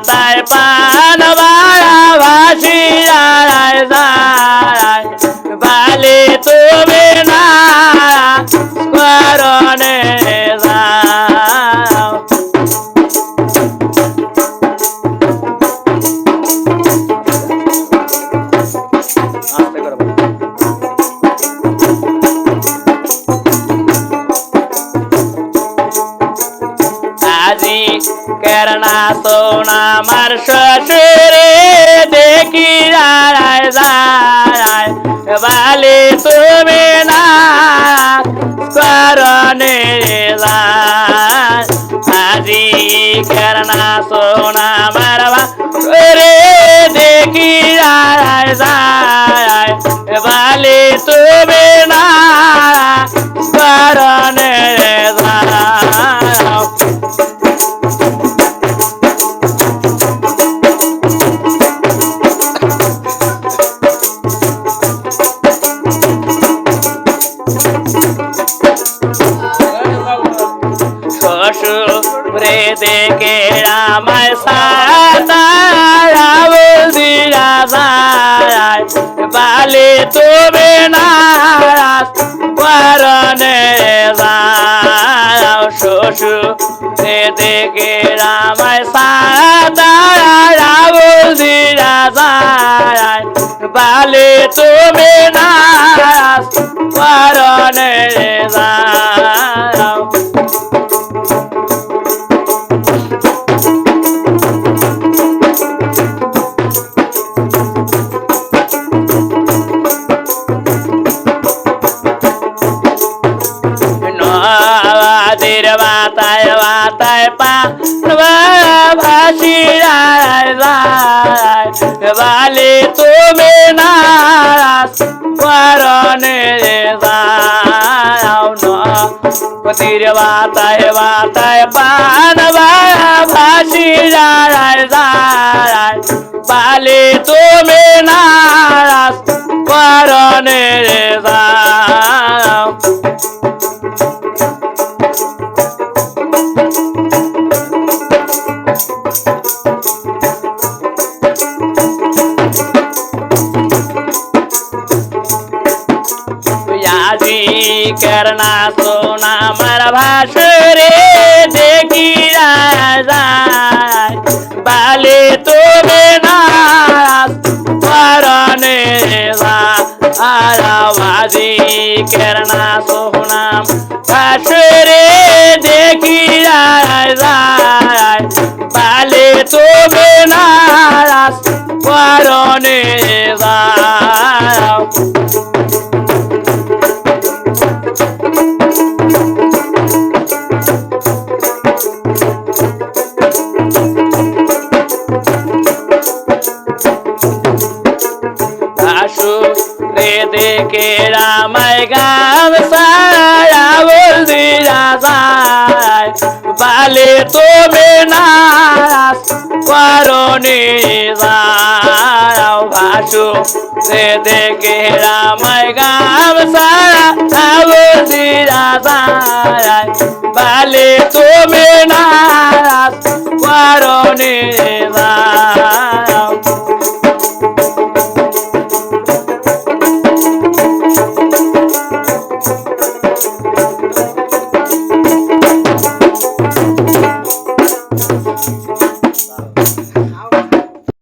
माताय पान बाळा वाशी. সোনা আমার শ্বশুরে দেখি রায় যায় বালি তুমি না, করণে আজি করনা সোনা মারবা রে দেখি রায় যায় বালি তুমি শ্বশুরে দেখে দিরা যায় বালি তুমি নারাজ করণে যাও শ্বশুরে দেখে আমায় সাতারাও দিরা যায় বালি তুমি বালি তুমি নারাজ করণে যাও নদীর বাতায় বাতায় পান ভাসি যায় বালে তুমি নারাজ আজি করনা সোনা মার ভাসরে দেখি যায় বালে তুমি নারাজ করণে আরাবাজি করনা সোনা ভাসরে দেখি যায় রামায় গাম সারা বল দিয়া যায় বালে তুমি নারাজ করণে যাও ভাসু রে দেখে রামায় গাম সারা বল দিয়া যায় বালে তুমি না